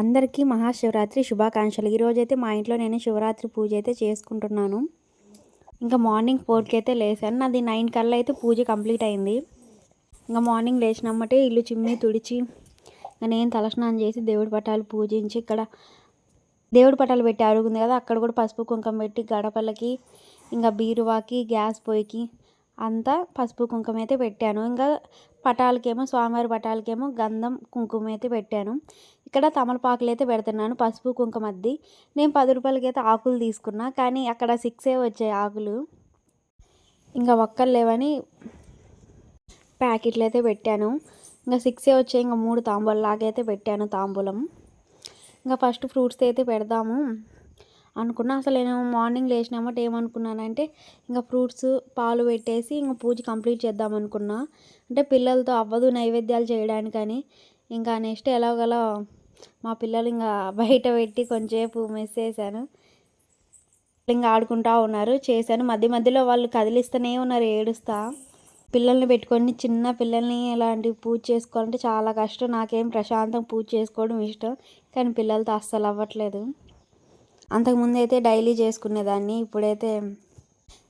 అందరికీ మహాశివరాత్రి శుభాకాంక్షలు. ఈరోజైతే మా ఇంట్లో నేను శివరాత్రి పూజ అయితే చేసుకుంటున్నాను. ఇంకా మార్నింగ్ ఫోర్కి అయితే లేసాను. నాది నైన్ కల్లా అయితే పూజ కంప్లీట్ అయింది. ఇంకా మార్నింగ్ లేచినమ్మటే ఇల్లు చిమ్మి తుడిచి ఇంకా నేను తలస్నానం చేసి దేవుడి పటాలు పూజించి ఇక్కడ దేవుడి పటాలు పెట్టి అరుగుంది కదా అక్కడ కూడా పసుపు కుంకుమ పెట్టి గడపలకి ఇంకా బీరువాకి గ్యాస్ పొయ్యికి అంతా పసుపు కుంకుమ అయితే పెట్టాను. ఇంకా పటాలకేమో స్వామివారి పటాలకేమో గంధం కుంకుమ అయితే పెట్టాను. ఇక్కడ తమలపాకులు అయితే పెడుతున్నాను పసుపు కుంకుమ అద్ది. నేను పది రూపాయలకి అయితే ఆకులు తీసుకున్నా కానీ అక్కడ సిక్సే వచ్చాయి ఆకులు. ఇంకా ఒక్కరు లేవని ప్యాకెట్లు అయితే పెట్టాను. ఇంకా సిక్సే వచ్చాయి ఇంకా మూడు తాంబూలాగా అయితే పెట్టాను తాంబూలం. ఇంకా ఫస్ట్ ఫ్రూట్స్ అయితే పెడదాము అనుకున్నా. అసలు నేను మార్నింగ్ లేచినామట ఏమనుకున్నానంటే ఇంకా ఫ్రూట్స్ పాలు పెట్టేసి ఇంకా పూజ కంప్లీట్ చేద్దాం అనుకున్నా. అంటే పిల్లలతో అవ్వదు నైవేద్యాలు చేయడానికని. ఇంకా నెక్స్ట్ ఎలాగలా మా పిల్లలు ఇంకా బయట పెట్టి కొంచెంసేపు మిస్ చేశాను ఇంకా ఆడుకుంటూ ఉన్నారు చేశాను. మధ్య మధ్యలో వాళ్ళు కదిలిస్తూనే ఉన్నారు ఏడుస్తా. పిల్లల్ని పెట్టుకొని చిన్న పిల్లల్ని ఇలాంటి పూజ చేసుకోవాలంటే చాలా కష్టం. నాకేం ప్రశాంతం పూజ చేసుకోవడం ఇష్టం కానీ పిల్లలతో అస్సలు అవ్వట్లేదు. అంతకుముందు అయితే డైలీ చేసుకునేదాన్ని ఇప్పుడైతే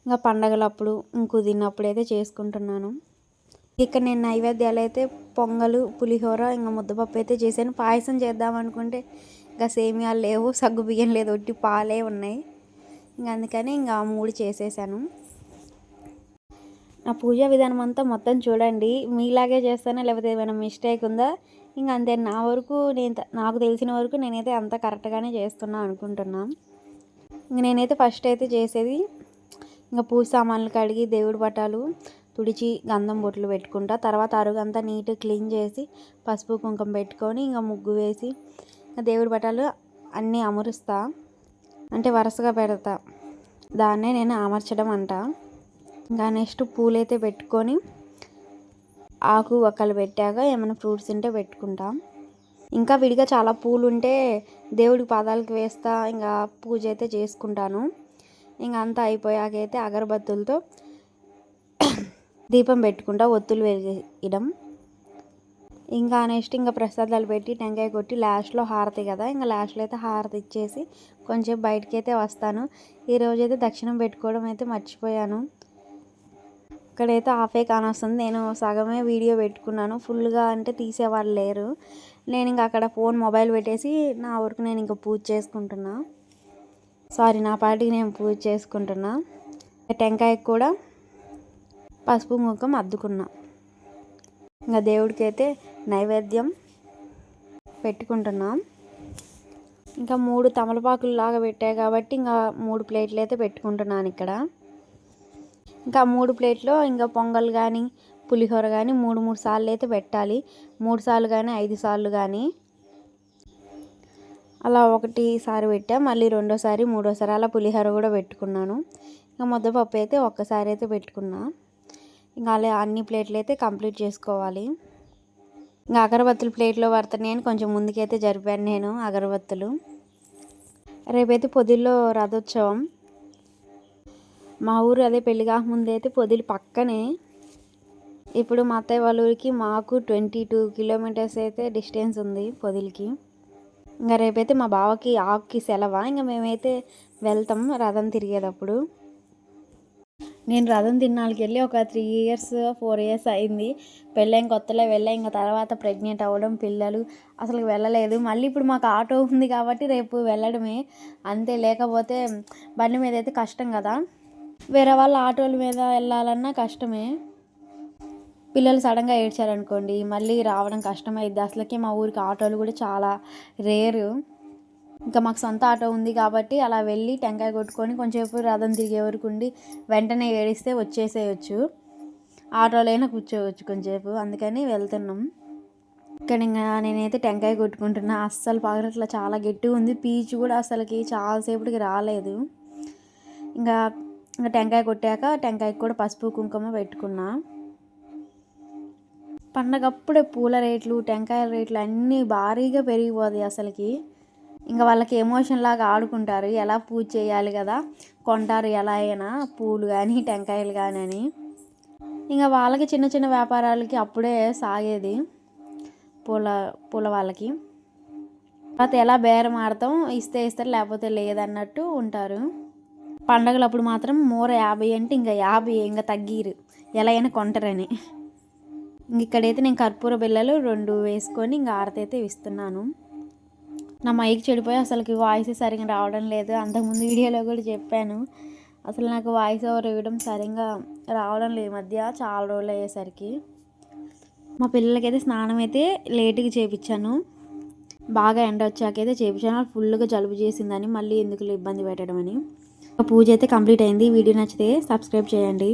ఇంకా పండగలప్పుడు కుదిరినప్పుడు అయితే చేసుకుంటున్నాను. ఇక్కడ నేను నైవేద్యాలు అయితే పొంగలు పులిహోర ఇంకా ముద్దపప్పు అయితే చేశాను. పాయసం చేద్దాం అనుకుంటే ఇంకా సేమియాలు లేవు సగ్గు బియ్యం లేదు ఒట్టి పాలే ఉన్నాయి. ఇంకా అందుకని ఇంకా మూడు చేసేసాను. నా పూజా విధానం అంతా మొత్తం చూడండి. మీలాగే చేస్తానా లేకపోతే ఏమైనా మిస్టేక్ ఉందా? ఇంకా అంతే నా వరకు నేను నాకు తెలిసిన వరకు నేనైతే అంత కరెక్ట్గానే చేస్తున్నా అనుకుంటున్నా. ఇంక నేనైతే ఫస్ట్ అయితే చేసేది ఇంకా పూజ సామాన్లు కడిగి దేవుడి పటాలు తుడిచి గంధం బొట్లు పెట్టుకుంటా. తర్వాత అరుగంతా నీట్ క్లీన్ చేసి పసుపు కుంకుమ పెట్టుకొని ఇంకా ముగ్గు వేసి ఇంకా దేవుడి పటాలు అన్నీ అమరుస్తా. అంటే వరుసగా పెడతా. దాన్నే నేను అమర్చడం అంట. ఇంకా నెక్స్ట్ పూలైతే పెట్టుకొని ఆకు ఒక్కలు పెట్టాక ఏమైనా ఫ్రూట్స్ ఉంటే పెట్టుకుంటాం. ఇంకా విడిగా చాలా పూలు ఉంటే దేవుడి పాదాలకు వేస్తా. ఇంకా పూజ అయితే చేసుకుంటాను. ఇంకా అంతా అయిపోయాకైతే అగరబత్తులతో దీపం పెట్టుకుంటా ఒత్తులు వేయడం ఇంకా నెక్స్ట్ ఇంకా ప్రసాదాలు పెట్టి టెంకాయ కొట్టి లాస్ట్లో హారతి కదా ఇంకా లాస్ట్లో అయితే హారతి ఇచ్చేసి కొంచెం బయటకి అయితే వస్తాను. ఈరోజు అయితే దక్షిణం పెట్టుకోవడం అయితే మర్చిపోయాను. ఇక్కడైతే హాఫే కానొస్తుంది నేను సగమే వీడియో పెట్టుకున్నాను. ఫుల్గా అంటే తీసేవాళ్ళు లేరు. నేను ఇంకా అక్కడ ఫోన్ మొబైల్ పెట్టేసి నా వరకు నేను ఇంకా పూజ చేసుకుంటున్నా. సారీ నా పాటికి నేను పూజ చేసుకుంటున్నా. టెంకాయకి కూడా పసుపు ముఖం అద్దుకున్నా. ఇంకా దేవుడికి అయితే నైవేద్యం పెట్టుకుంటున్నాం. ఇంకా మూడు తమలపాకులు లాగా పెట్టాయి కాబట్టి ఇంకా మూడు ప్లేట్లు అయితే పెట్టుకుంటున్నాను ఇక్కడ. ఇంకా మూడు ప్లేట్లో ఇంకా పొంగల్ కానీ పులిహోర కానీ మూడు మూడు సార్లు అయితే పెట్టాలి. మూడు సార్లు కానీ ఐదు సార్లు కానీ అలా ఒకటిసారి పెట్టా మళ్ళీ రెండోసారి మూడోసారి అలా పులిహోర కూడా పెట్టుకున్నాను. ఇంకా ముద్దపప్పు అయితే ఒక్కసారి అయితే పెట్టుకున్నా. ఇంకా అలా అన్ని ప్లేట్లు అయితే కంప్లీట్ చేసుకోవాలి. ఇంకా అగరబత్తులు ప్లేట్లో పడుతున్నాయని కొంచెం ముందుకైతే జరిపాను నేను అగరబత్తులు. రేపైతే పొదిల్లో రథోత్సవం. మా ఊరు అదే పెళ్ళి కాకముందు అయితే పొదిలి పక్కనే. ఇప్పుడు మా అత్తయ్య వాళ్ళ ఊరికి మాకు ట్వంటీ టూ కిలోమీటర్స్ అయితే డిస్టెన్స్ ఉంది పొదిలికి. ఇంకా రేపైతే మా బావకి ఆకుకి సెలవా? ఇంకా మేమైతే వెళ్తాం రథం తిరిగేటప్పుడు. నేను రథం తిన్నాళ్ళకి వెళ్ళి ఒక త్రీ ఇయర్స్ ఫోర్ ఇయర్స్ అయింది. పెళ్ళైన కొత్తలో వెళ్ళా ఇంకా తర్వాత ప్రెగ్నెంట్ అవ్వడం పిల్లలు అసలు వెళ్ళలేదు. మళ్ళీ ఇప్పుడు మాకు ఆటో ఉంది కాబట్టి రేపు వెళ్ళడమే. అంతే లేకపోతే బండి మీద అయితే కష్టం కదా. వేరే వాళ్ళ ఆటోల మీద వెళ్ళాలన్నా కష్టమే. పిల్లలు సడన్గా ఏడ్చారనుకోండి మళ్ళీ రావడం కష్టమైద్ది. అసలుకే మా ఊరికి ఆటోలు కూడా చాలా రేరు. ఇంకా మాకు సొంత ఆటో ఉంది కాబట్టి అలా వెళ్ళి టెంకాయ కొట్టుకొని కొంచెంసేపు రథం తిరిగే వరకు ఉండి వెంటనే ఏడిస్తే వచ్చేసేయచ్చు. ఆటోలైనా కూర్చోవచ్చు కొంచెంసేపు. అందుకని వెళ్తున్నాం. ఇక్కడ ఇంకా నేనైతే టెంకాయ కొట్టుకుంటున్నా. అస్సలు పగలట్లా చాలా గట్టిగా ఉంది. పీచు కూడా అసలుకి చాలాసేపటికి రాలేదు. ఇంకా ఇంకా టెంకాయ కొట్టాక టెంకాయకి కూడా పసుపు కుంకుమ పెట్టుకున్నా. పండగప్పుడే పూల రేట్లు టెంకాయల రేట్లు అన్నీ భారీగా పెరిగిపోతాయి అసలుకి. ఇంకా వాళ్ళకి ఎమోషన్ లాగా ఆడుకుంటారు. ఎలా పూజ చేయాలి కదా? కొంటారు ఎలా అయినా పూలు కానీ టెంకాయలు కానీ అని. ఇంకా వాళ్ళకి చిన్న చిన్న వ్యాపారాలకి అప్పుడే సాగేది పూల పూల వాళ్ళకి. తర్వాత ఎలా బేరం ఆడతాం ఇస్తే ఇస్తారు లేకపోతే లేదన్నట్టు ఉంటారు. పండగలప్పుడు మాత్రం మూర యాభై అంటే ఇంకా యాభై ఇంకా తగ్గిరు. ఎలా అయినా కొంటారని. ఇంక ఇక్కడైతే నేను కర్పూర బిళ్ళలు రెండు వేసుకొని ఇంకా ఆరతైతే ఇస్తున్నాను. నా మైక్ చెడిపోయి అసలుకి వాయిస్ సరిగా రావడం లేదు. అంతకుముందు వీడియోలో కూడా చెప్పాను. అసలు నాకు వాయిస్ ఓవర్ ఇవ్వడం సరిగా రావడం లేదు ఈ మధ్య చాలా రోజులు అయ్యేసరికి. మా పిల్లలకైతే స్నానం అయితే లేటుగా చేయించాను బాగా ఎండ వచ్చాకైతే చేయించాను ఫుల్గా జలుబు చేసిందని మళ్ళీ ఎందుకు ఇబ్బంది పెట్టడం అని పూజ అయితే కంప్లీట్ అయింది. వీడియో నచ్చితే సబ్స్క్రైబ్ చేయండి.